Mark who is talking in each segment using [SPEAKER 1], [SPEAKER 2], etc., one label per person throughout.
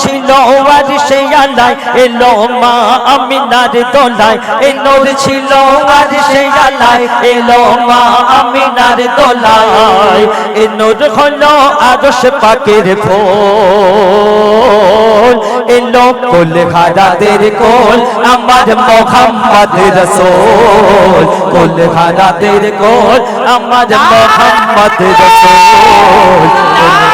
[SPEAKER 1] ছিল আর সে আলাই এলো মা আমিনার দোলায়। এ নূর ছিল আর সে আলাই এলো মা আমিনার দোলায়। এ নূর হলো আরশ পাকের ফুল। এলো কুল খাদাদের কোল, আমার মোহাম্মদ রসূল। কুল খাদাদের কোল, আমার মোহাম্মদ রসূল।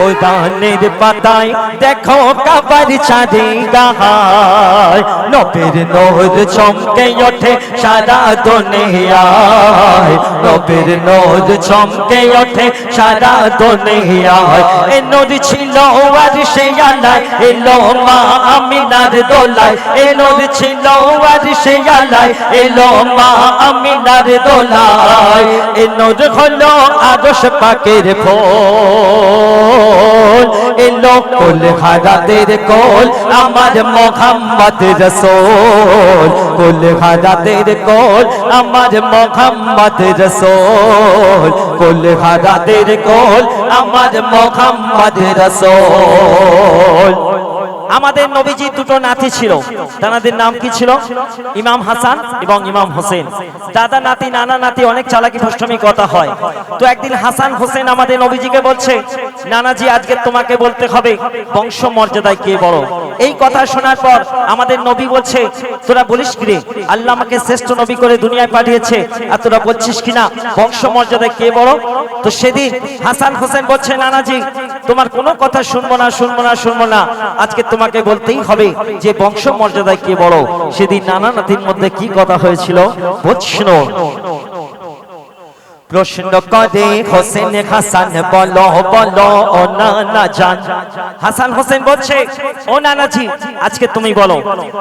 [SPEAKER 1] কোরআনের পাতায় দেখো কাবার ছাড়ে গাহায় নবের নোর চমকে ওঠে সারা দুনিয়ায়। নবের নোর চমকে ওঠে সারা দুনিয়ায়। এ নূর ছিল আর সে আলায় এলো মা আমিনার দোলায়। এ নূর ছিল আর সে আলায় এলো মা আমিনার দোলায়। এ নূর হলো আদর্শ পাকের ফুল এলো কুল হারাতের কোল, আমার মোহাম্মদ রসুল। কুল হারাতের কোল, আমার মোহাম্মদ রসুল। কুল হারাতের কোল, আমার মোহাম্মদ রসুল। আমাদের নবীজি দুটো নাতি ছিল। তাদের নাম কি ছিল? ইমাম হাসান এবং ইমাম হোসেন। দাদা নাতি, নানা নাতি অনেক চালাকি ফষ্টমি কথা হয়। তো একদিন হাসান হোসেন আমাদের নবীজিকে বলছে, নানাজি, আজকে তোমাকে বলতে হবে বংশ মর্যাদায় কে বড়? এই কথা শোনার পর আমাদের নবী বলছে, তোরা বলিস কি রে? আল্লাহ আমাকে শ্রেষ্ঠ নবী করে দুনিয়ায় পাঠিয়েছে। আর তোরা বলছিস কিনা বংশ মর্যাদায় কে বড়? তো সেদিন হাসান হোসেন বলছে, নানাজি, তোমার কোনো কথা শুনব না শুনব না শুনব না। আজকে তোমাকে বলতেই হবে যে বংশ মর্যাদায় কে বড়? সেদিন নানা নাতির মধ্যে কি কথা হয়েছিল? বুঝছিল প্রশ্ন করে, হোসেন হাসান বলো বলো, ও নানা জান। হাসান হোসেন বলছে, ও নানাজি আজকে তুমি বলো।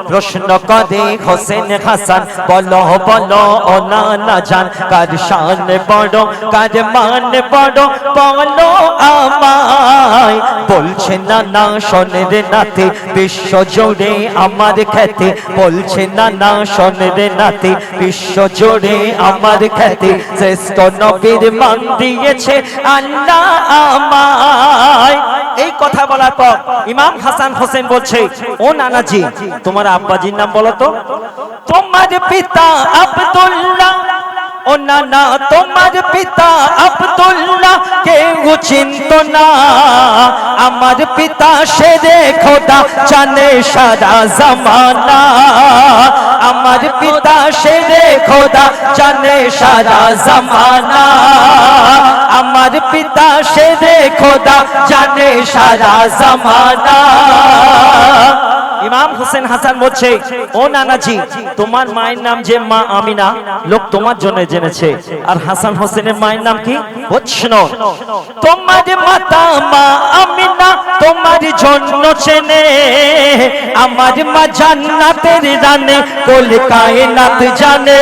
[SPEAKER 1] প্রশ্ন করে, হোসেন হাসান বলো বলো, ও নানা জান। কার শান বড় কার মান বড় বলো আমায়। বলছে না না শোনের নাতে, বিশ্ব জোড়ে আমার খ্যাতি। বলছে না না শোনের নাতে, বিশ্ব জোড়ে আমার খ্যাতি। শ্রেষ্ঠ নবীর মান দিয়েছে, আল্লাহ আমায়। এই কথা বলার পর ইমাম হাসান হোসেন বলছে, ও নানাজি, তোমার আব্বাজির নাম বলো তো? তোমার পিতা আব্দুল্লাহ। ও নানা, তোমার পিতা আব্দুল্লাহ, কেউ চিন্ত না। আমার পিতা সে খোদা জানে সারা জমানা। আমার পিতা সে খোদা জানে সারা জমানা। আমার পিতা সে খোদা জানে সারা জামানা। ইমাম হোসেন হাসান বলছে, ও নানাজি, তোমার মায়ের নাম যে মা আমিনা, লোক তোমার জন্য জেনেছে। আর হাসান হোসেনের মায়ের নাম কি? বৎসন তোমার মাতা মা আমিনা তোমার জন্য চেনে। আমার মা জান্নাতের রানে, কোল কায়নাত জানে।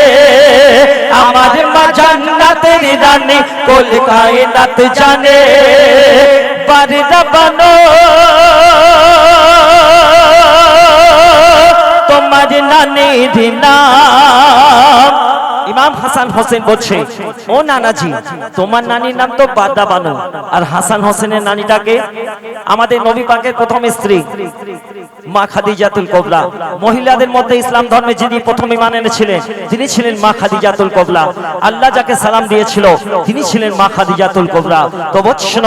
[SPEAKER 1] আমার মা জান্নাতের রানে, কোল কায়নাত জানে। বারদা বানো নাম ইমাম হাসান হোসেন বলছে, ও নানাজি, তোমার নানির নাম তো বাদা বানু। আর হাসান হোসেনের নানিটাকে আমাদের নবী পাকের প্রথম স্ত্রী মা খাদিজাতুল কোবরা। মহিলাদের মধ্যে ইসলাম ধর্মে যিনি প্রথম ইমান এনেছিলেন, তিনি ছিলেন মা খাদিজাতুল কবলা আল্লাহ যাকে সালাম দিয়েছিল, তিনি ছিলেন মা খাদিজাতুল কবলা তো বৎসন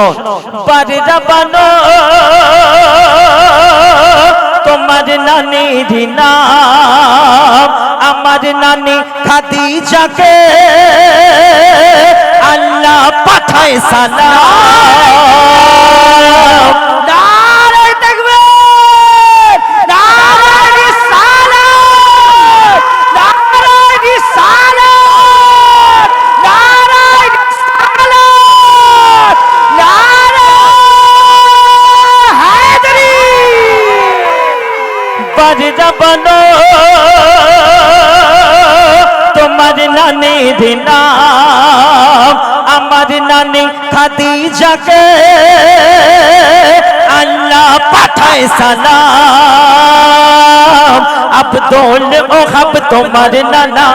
[SPEAKER 1] তোমার নানির নাম আমার নানি খাদি চাকে আল্লাহ পাঠায় সালাম। নানির নাম আমার নানি খাদিজাকে আল্লাহ পাঠায় সালাম। তোমার নানা।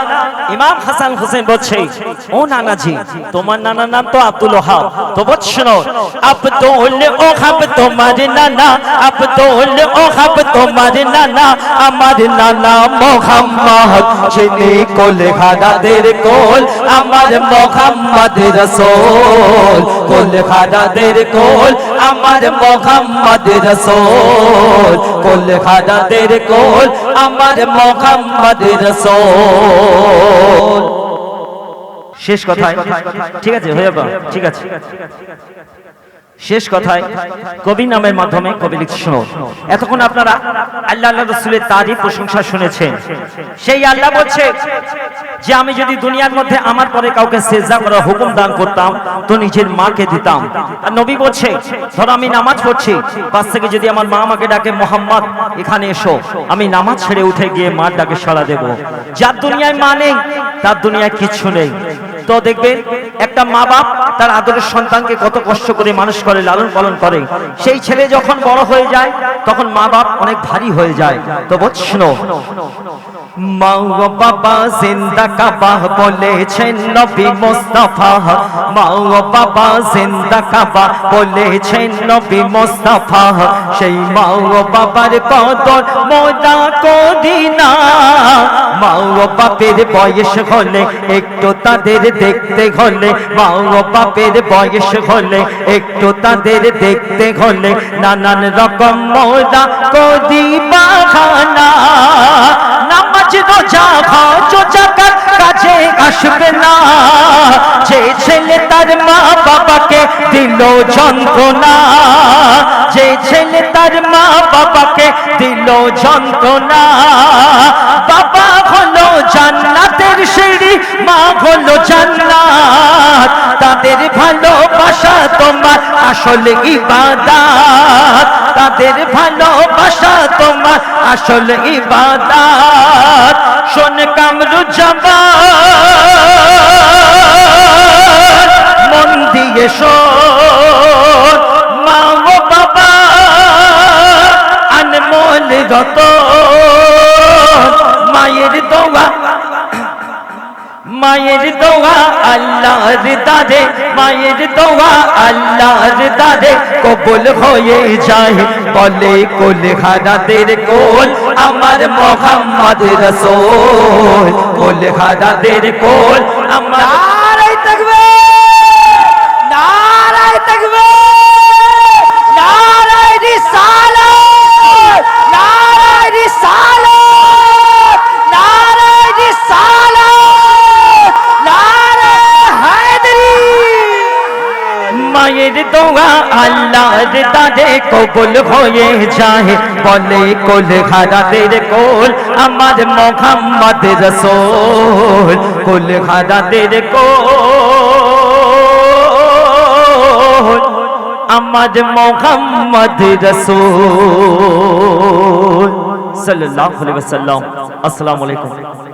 [SPEAKER 1] ইমাম হাসান হোসেন বলছে, ও নানাজি, তোমার নানার নাম তো আব্দুল ওহাব। তো বলছো আব্দুল ওহাব তোমার নানা। আব্দুল ওহাব তোমার নানা। আমার নানা মোহাম্মদ, যিনি কোল খাদাদের কোল। আমার মোহাম্মদ রসূল, কোল খাদাদের কোল। আমার মোহাম্মদ রসূল, কোল খাদাদের কোল, আমার মোহাম্মদ রসোল। শেষ কথা ঠিক আছে, হয়ে যাবে। ঠিক আছে। শেষ কথায় কবি নামের মাধ্যমে কবি লিখছে শোনো এতক্ষণ আপনারা আল্লাহ আল্লাহ রসুলের তারই প্রশংসা শুনেছেন। সেই আল্লাহ বলছে যে আমি যদি দুনিয়ার মধ্যে আমার পরে কাউকে সেজদা করার হুকুম দান করতাম, তো নিজের মাকে দিতাম। আর নবী বলছে, ধরো আমি নামাজ পড়ছি পাশ থেকে যদি আমার মা আমাকে ডাকে, মোহাম্মদ, এখানে এসো, আমি নামাজ ছেড়ে উঠে গিয়ে মার ডাকে সাড়া দেব। যার দুনিয়ায় মা নেই, তার দুনিয়ায় কিচ্ছু নেই। তো দেখবেন, একটা মা বাপ তার আদরের সন্তানকে কত কষ্ট করে মানুষ করে, লালন পালন করে। সেই ছেলে যখন বড় হয়ে যায়, তখন মা বাপ অনেক ভারী হয়ে যায়। তো বৎসনো মা বাবা জিন্দা কাবা বলেছেন নবী মোস্তফা। মা বাবা জিন্দা কাবা বলেছেন নবী মোস্তফা। সেই মা বাবার কদর মোদা কদিনা মা ও বাপের বয়স হলে একটু তাদের দেখতে হলে। মা বাপের বয়স হলে একটু তাদের দেখতে হলে। নানান রকম মোদা কদি বাহানা। রোজা হজ জাকাত কাজে আসবে না। যে ছেলে তার মা বাবাকে দিল যন্ত্রণা, যে ছেলে তার মা বাবাকে দিল যন্ত্রণা। বাবা মা হলো জান্নাত। তাদের ভালোবাসা তোমার আসল ইবাদাত। তাদের ভালোবাসা তোমার আসল ইবাদাত। শোন কামরু জবান মন দিয়ে শোন। মা ও বাবা, আনমোল রত মায়ের দোয়া মায়ের দোয়া, আল্লাহর দাদে, মায়ের দোয়া, আল্লাহর দাদে, কবুল হয়ে যায়। বলে কোল হারাদের কোল আমার মোহাম্মদ রসোল। কোল হারাদের কোল আমার মায়ের দোয়া আল্লাহর দাদে কবুল হয়ে যায় বলে কোল হারাদের কোল আমার মোহাম্মদ রসূল কোল হারাদের কোল আমার মোহাম্মদ রসূল সাল্লাল্লাহু আলাইহি ওয়াসাল্লাম আসসালামু আলাইকুম